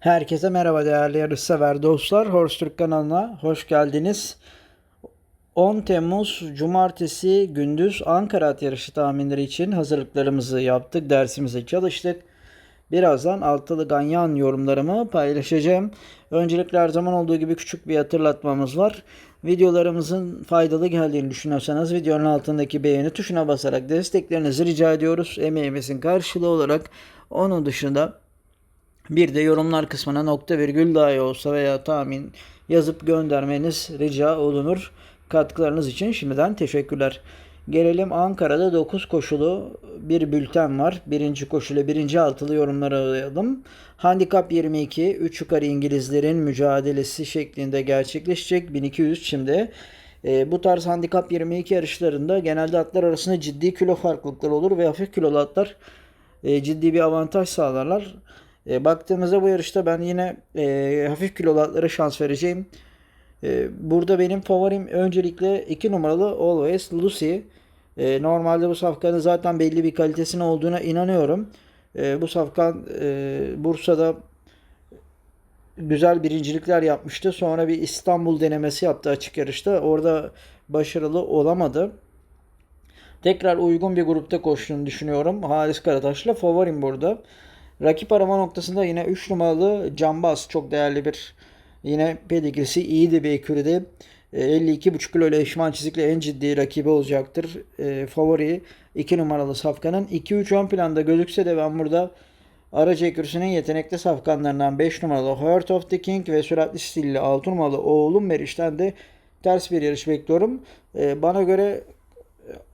Herkese merhaba değerli yarışsever dostlar. Horse Türk kanalına hoş geldiniz. 10 Temmuz Cumartesi gündüz Ankara at yarışı tahminleri için hazırlıklarımızı yaptık. Dersimize çalıştık. Birazdan altılı ganyan yorumlarımı paylaşacağım. Öncelikle her zaman olduğu gibi küçük bir hatırlatmamız var. Videolarımızın faydalı geldiğini düşünüyorsanız videonun altındaki beğeni tuşuna basarak desteklerinizi rica ediyoruz. Emeğimizin karşılığı olarak onun dışında bir de yorumlar kısmına nokta virgül dahi olsa veya tahmin yazıp göndermeniz rica olunur. Katkılarınız için şimdiden teşekkürler. Gelelim Ankara'da 9 koşulu bir bülten var. Birinci koşulu, birinci altılı yorumları alalım. Handikap 22, 3 yukarı İngilizlerin mücadelesi şeklinde gerçekleşecek. 1200 şimdi. E, bu tarz handikap 22 yarışlarında genelde atlar arasında ciddi kilo farklılıkları olur ve hafif kilolu atlar e, ciddi bir avantaj sağlarlar. E, baktığımızda bu yarışta ben yine e, hafif kilolu atlara şans vereceğim. E, burada benim favorim öncelikle 2 numaralı Always Lucy. E, normalde bu safkanın zaten belli bir kalitesine olduğuna inanıyorum. E, bu safkan e, Bursa'da güzel birincilikler yapmıştı. Sonra bir İstanbul denemesi yaptı açık yarışta. Orada başarılı olamadı. Tekrar uygun bir grupta koştuğunu düşünüyorum. Halis Karataş'la favorim burada. Rakip arama noktasında yine 3 numaralı Cambaz çok değerli bir yine pedigrisi iyiydi bir ekürüde. 52,5 kilo ile eşman çizikle en ciddi rakibi olacaktır. E, favori 2 numaralı Safkan'ın. 2-3 ön planda gözükse de ben burada Aracı ekürüsünün yetenekli safkanlarından 5 numaralı Heart of the King ve süratli stilli 6 numaralı Oğlum Meriç'ten de ters bir yarış bekliyorum. E, bana göre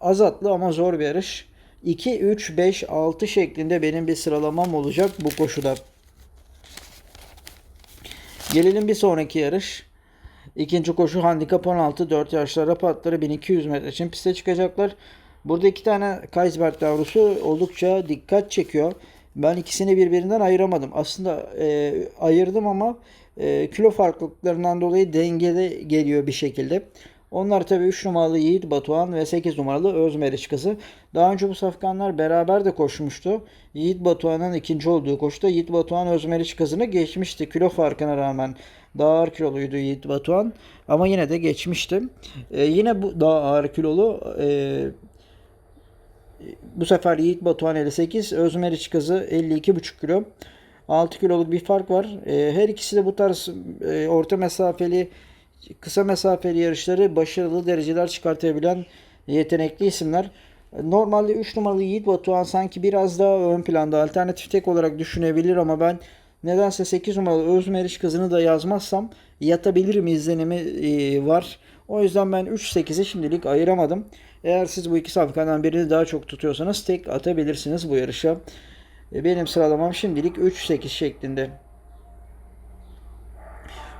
az atlı ama zor bir yarış. 2, 3, 5, 6 şeklinde benim bir sıralamam olacak bu koşuda. Gelelim bir sonraki yarış. İkinci koşu handikap 16 4 yaşlı Arap atları 1200 metre için piste çıkacaklar. Burada iki tane Kaisberg yavrusu oldukça dikkat çekiyor. Ben ikisini birbirinden ayıramadım. Aslında e, ayırdım ama e, kilo farklılıklarından dolayı dengede geliyor bir şekilde. Onlar tabii 3 numaralı Yiğit Batuhan ve 8 numaralı Özmeriç kızı. Daha önce bu safkanlar beraber de koşmuştu. Yiğit Batuhan'ın ikinci olduğu koşuda Yiğit Batuhan Özmeriç kızını geçmişti. Kilo farkına rağmen daha ağır kiloluydu Yiğit Batuhan. Ama yine de geçmişti. Ee, yine bu daha ağır kilolu e, bu sefer Yiğit Batuhan 58, Özmeriç kızı 52,5 kilo. 6 kiloluk bir fark var. E, her ikisi de bu tarz e, orta mesafeli kısa mesafeli yarışları başarılı dereceler çıkartabilen yetenekli isimler. Normalde 3 numaralı Yiğit Batuhan sanki biraz daha ön planda alternatif tek olarak düşünebilir ama ben nedense 8 numaralı Özmeriş kızını da yazmazsam yatabilirim izlenimi e, var. O yüzden ben 3-8'i şimdilik ayıramadım. Eğer siz bu iki safkandan birini daha çok tutuyorsanız tek atabilirsiniz bu yarışa. E, benim sıralamam şimdilik 3-8 şeklinde.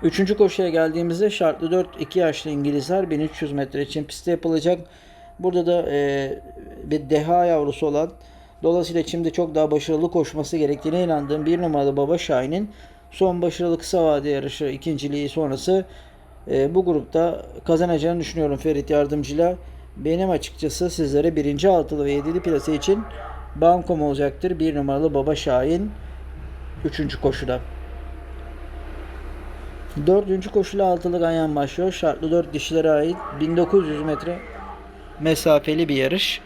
Üçüncü koşuya geldiğimizde şartlı 4 2 yaşlı İngilizler 1300 metre için pistte yapılacak. Burada da e, bir deha yavrusu olan dolayısıyla şimdi çok daha başarılı koşması gerektiğine inandığım bir numaralı Baba Şahin'in son başarılı kısa vade yarışı ikinciliği sonrası e, bu grupta kazanacağını düşünüyorum Ferit Yardımcı'yla. Benim açıkçası sizlere birinci altılı ve yedili plase için bankom olacaktır. Bir numaralı Baba Şahin üçüncü koşuda. Dördüncü koşuyla altılı ganyan başlıyor. Şartlı dört dişilere ait 1900 metre mesafeli bir yarış.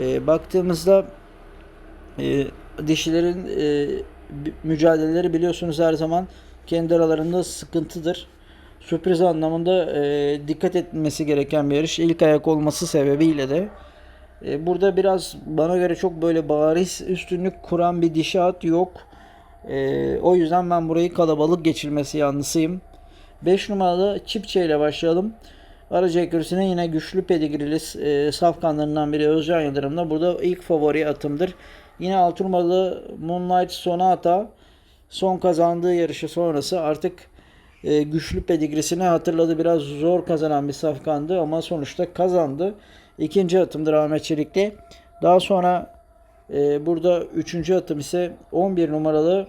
E, baktığımızda e, dişilerin e, mücadeleleri biliyorsunuz her zaman kendi aralarında sıkıntıdır. Sürpriz anlamında e, dikkat etmesi gereken bir yarış. İlk ayak olması sebebiyle de e, burada biraz bana göre çok böyle bariz üstünlük kuran bir dişi at yok. E, o yüzden ben burayı kalabalık geçilmesi yanlısıyım. 5 numaralı Çipçe ile başlayalım. Aracı ekürüsüne yine güçlü pedigrili e, safkanlarından biri Özcan Yıldırım'da. Burada ilk favori atımdır. Yine 6 numaralı Moonlight Sonata son kazandığı yarışı sonrası artık e, güçlü pedigrisini hatırladı. Biraz zor kazanan bir safkandı ama sonuçta kazandı. İkinci atımdır Ahmet Çelik'te. Daha sonra e, burada üçüncü atım ise 11 numaralı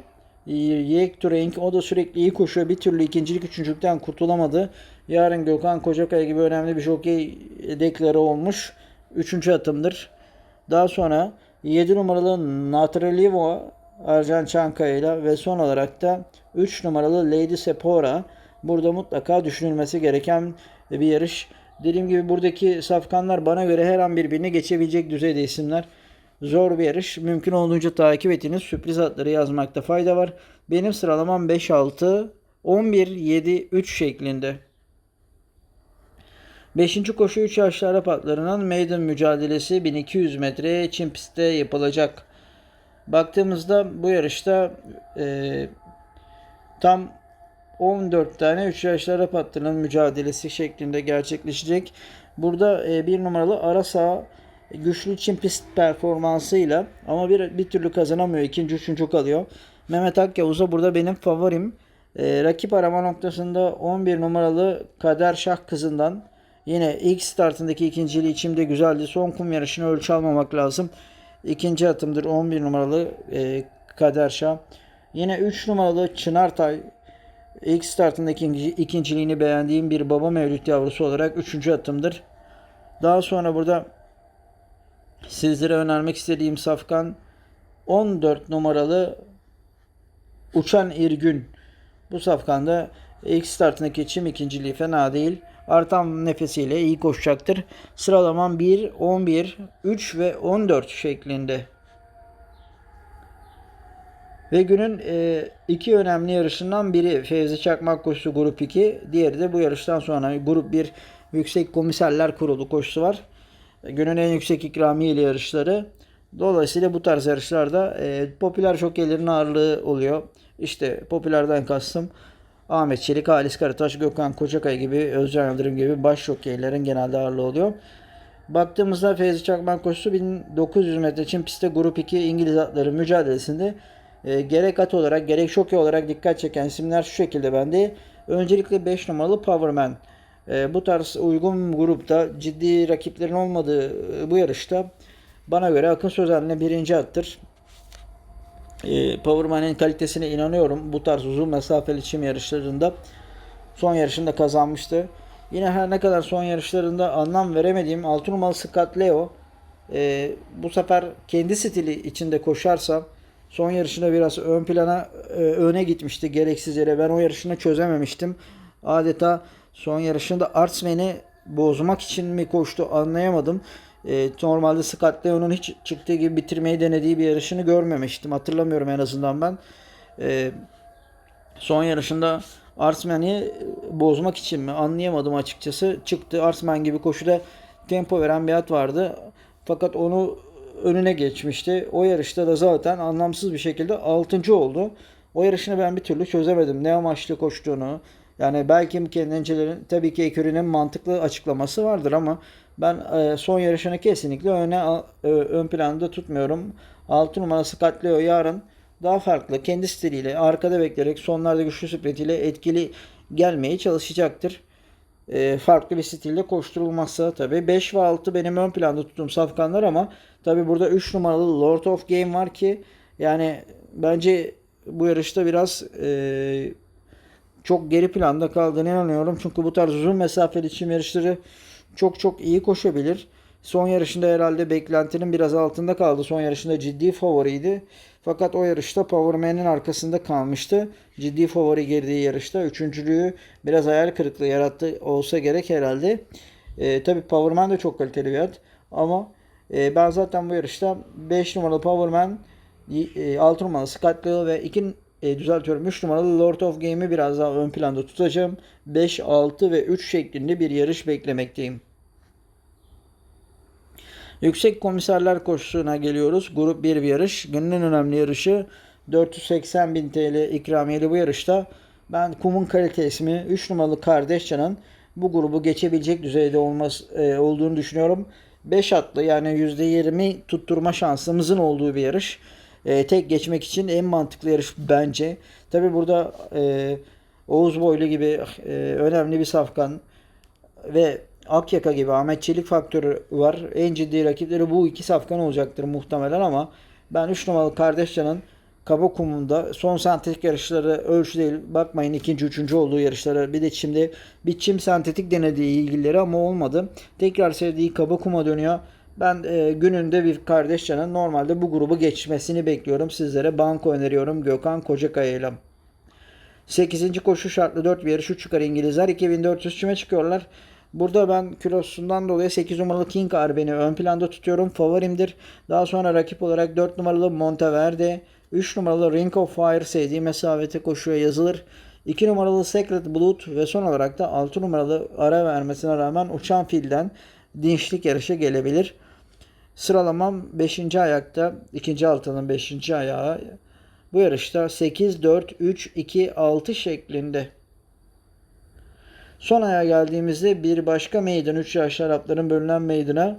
Yek Turing o da sürekli iyi koşuyor. Bir türlü ikincilik üçüncülükten kurtulamadı. Yarın Gökhan Kocakaya gibi önemli bir jokey dekları olmuş. Üçüncü atımdır. Daha sonra 7 numaralı Natralivo Arjan Çankaya ile ve son olarak da 3 numaralı Lady Sepora. Burada mutlaka düşünülmesi gereken bir yarış. Dediğim gibi buradaki safkanlar bana göre her an birbirini geçebilecek düzeyde isimler. Zor bir yarış. Mümkün olduğunca takip etiniz. Sürpriz atları yazmakta fayda var. Benim sıralamam 5-6, 11-7-3 şeklinde. 5. koşu 3 yaşlı Arap atlarının maiden mücadelesi 1200 metre çim pistte yapılacak. Baktığımızda bu yarışta e, tam 14 tane 3 yaşlı Arap atlarının mücadelesi şeklinde gerçekleşecek. Burada e, bir numaralı Arasa güçlü çim pist performansıyla ama bir, bir türlü kazanamıyor. İkinci, üçüncü kalıyor. Mehmet Akyavuz'a burada benim favorim. E, rakip arama noktasında 11 numaralı Kader Şah kızından yine ilk startındaki ikinciliği içimde güzeldi. Son kum yarışını ölçü almamak lazım. İkinci atımdır 11 numaralı e, Kader Şah. Yine 3 numaralı Çınartay ilk startında ikinci, ikinciliğini beğendiğim bir baba mevlüt yavrusu olarak 3. atımdır. Daha sonra burada sizlere önermek istediğim safkan 14 numaralı Uçan İrgün. Bu safkanda ilk startındaki çim ikinciliği fena değil. Artan nefesiyle iyi koşacaktır. Sıralamam 1, 11, 3 ve 14 şeklinde. Ve günün e, iki önemli yarışından biri Fevzi Çakmak koşusu grup 2. Diğeri de bu yarıştan sonra grup 1 Yüksek Komiserler Kurulu koşusu var. Günün en yüksek ikramiyeli yarışları. Dolayısıyla bu tarz yarışlarda e, popüler jokeylerin ağırlığı oluyor. İşte popülerden kastım Ahmet Çelik, Halis Karataş, Gökhan Kocakay gibi, Özcan Yıldırım gibi baş jokeylerin genelde ağırlığı oluyor. Baktığımızda Fevzi Çakmak koşusu 1900 metre için pistte grup 2 İngiliz atları mücadelesinde e, gerek at olarak gerek şokey olarak dikkat çeken isimler şu şekilde bende. Öncelikle 5 numaralı Powerman. E, bu tarz uygun grupta ciddi rakiplerin olmadığı e, bu yarışta bana göre Akın Sözen'le birinci attır. E, Powerman'in kalitesine inanıyorum. Bu tarz uzun mesafeli çim yarışlarında son yarışında kazanmıştı. Yine her ne kadar son yarışlarında anlam veremediğim 6 numaralı Scott Leo e, bu sefer kendi stili içinde koşarsa son yarışında biraz ön plana öne gitmişti gereksiz yere. Ben o yarışını çözememiştim. Adeta son yarışında Artsmen'i bozmak için mi koştu anlayamadım. E, normalde Scott Leo'nun hiç çıktığı gibi bitirmeyi denediği bir yarışını görmemiştim. Hatırlamıyorum en azından ben. E, son yarışında Artsmen'i bozmak için mi anlayamadım açıkçası. Çıktı Artsmen gibi koşuda tempo veren bir at vardı. Fakat onu önüne geçmişti. O yarışta da zaten anlamsız bir şekilde 6. oldu. O yarışını ben bir türlü çözemedim. Ne amaçlı koştuğunu. Yani belki kendincelerin tabii ki Ekürü'nün mantıklı açıklaması vardır ama ben e, son yarışını kesinlikle öne ön planda tutmuyorum. 6 numarası Katleo yarın daha farklı kendi stiliyle arkada bekleyerek sonlarda güçlü spretiyle etkili gelmeye çalışacaktır. E, farklı bir stilde koşturulmazsa tabii 5 ve 6 benim ön planda tuttuğum safkanlar ama tabii burada 3 numaralı Lord of Game var ki yani bence bu yarışta biraz e, çok geri planda kaldığını inanıyorum. Çünkü bu tarz uzun mesafeli çim yarışları çok çok iyi koşabilir. Son yarışında herhalde beklentinin biraz altında kaldı. Son yarışında ciddi favoriydi. Fakat o yarışta Powerman'in arkasında kalmıştı. Ciddi favori girdiği yarışta. Üçüncülüğü biraz hayal kırıklığı yarattı olsa gerek herhalde. E, tabii Powerman de çok kaliteli bir at. Ama e, ben zaten bu yarışta 5 numaralı Powerman, e, 6 numaralı Scott Gill ve 2 e, düzeltiyorum 3 numaralı Lord of Game'i biraz daha ön planda tutacağım. 5, 6 ve 3 şeklinde bir yarış beklemekteyim. Yüksek komiserler koşusuna geliyoruz. Grup 1 bir yarış. Günün en önemli yarışı 480 bin TL ikramiyeli bu yarışta. Ben kumun kalite ismi 3 numaralı Kardeşcan'ın bu grubu geçebilecek düzeyde olması, e, olduğunu düşünüyorum. 5 atlı yani %20 tutturma şansımızın olduğu bir yarış. E, tek geçmek için en mantıklı yarış bence. Tabi burada e, Oğuz Boylu gibi e, önemli bir safkan ve Akyaka gibi Ahmet Çelik faktörü var. En ciddi rakipleri bu iki safkan olacaktır muhtemelen ama ben 3 numaralı Kardeşcan'ın kaba kumunda son sentetik yarışları ölçü değil. Bakmayın ikinci, üçüncü olduğu yarışlara. Bir de şimdi bir çim sentetik denediği ilgileri ama olmadı. Tekrar sevdiği kaba kuma dönüyor. Ben e, gününde bir kardeş canın normalde bu grubu geçmesini bekliyorum. Sizlere banko öneriyorum Gökhan Kocakaya ile. 8. koşu şartlı 4 bir yarış 3 yukarı İngilizler 2400 çime çıkıyorlar. Burada ben kilosundan dolayı 8 numaralı King Arben'i ön planda tutuyorum. Favorimdir. Daha sonra rakip olarak 4 numaralı Monteverde, 3 numaralı Ring of Fire sevdiği mesafete koşuya yazılır. 2 numaralı Secret Blood ve son olarak da 6 numaralı ara vermesine rağmen uçan filden dinçlik yarışa gelebilir. Sıralamam 5. ayakta. 2. altının 5. ayağı. Bu yarışta 8, 4, 3, 2, 6 şeklinde. Son aya geldiğimizde bir başka meydan 3 yaşlı Arapların bölünen meydana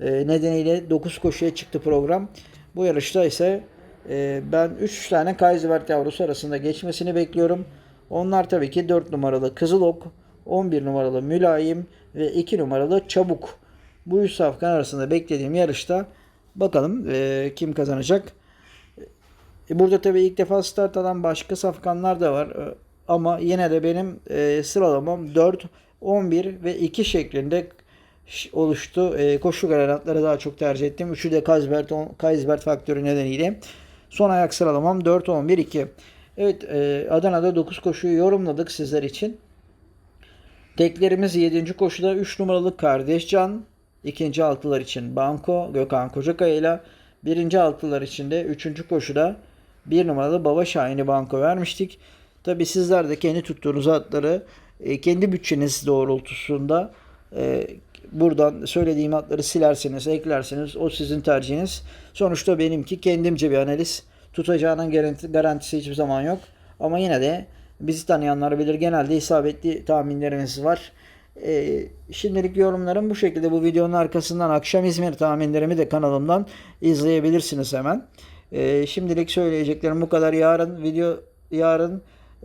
e, nedeniyle 9 koşuya çıktı program. Bu yarışta ise e, ben 3 tane Kaysivert yavrusu arasında geçmesini bekliyorum. Onlar tabii ki 4 numaralı Kızılok, 11 numaralı Mülayim ve 2 numaralı Çabuk. Bu üç safkan arasında beklediğim yarışta bakalım e, kim kazanacak. E, Burada tabii ilk defa start alan başka safkanlar da var. E, Ama yine de benim e, sıralamam 4, 11 ve 2 şeklinde oluştu. E, koşu garanatları daha çok tercih ettim. Üçü de Kaisbert, Kaisbert faktörü nedeniyle. Son ayak sıralamam 4, 11, 2. Evet e, Adana'da 9 koşuyu yorumladık sizler için. Teklerimiz 7. koşuda 3 numaralı Kardeşcan, ikinci altılar için Banko Gökhan Kocakaya ile birinci altılar için de 3. koşuda 1 numaralı Baba Şahin'i banko vermiştik. Tabi sizler de kendi tuttuğunuz atları e, kendi bütçeniz doğrultusunda e, buradan söylediğim atları silerseniz, eklerseniz o sizin tercihiniz. Sonuçta benimki kendimce bir analiz. Tutacağının garanti, garantisi hiçbir zaman yok. Ama yine de bizi tanıyanlar bilir. Genelde isabetli tahminlerimiz var. Ee, şimdilik yorumlarım bu şekilde. Bu videonun arkasından akşam İzmir tahminlerimi de kanalımdan izleyebilirsiniz hemen. Ee, şimdilik söyleyeceklerim bu kadar. Yarın video yarın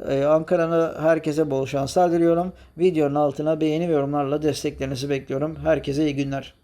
e, Ankara'na herkese bol şanslar diliyorum. Videonun altına beğeni ve yorumlarla desteklerinizi bekliyorum. Herkese iyi günler.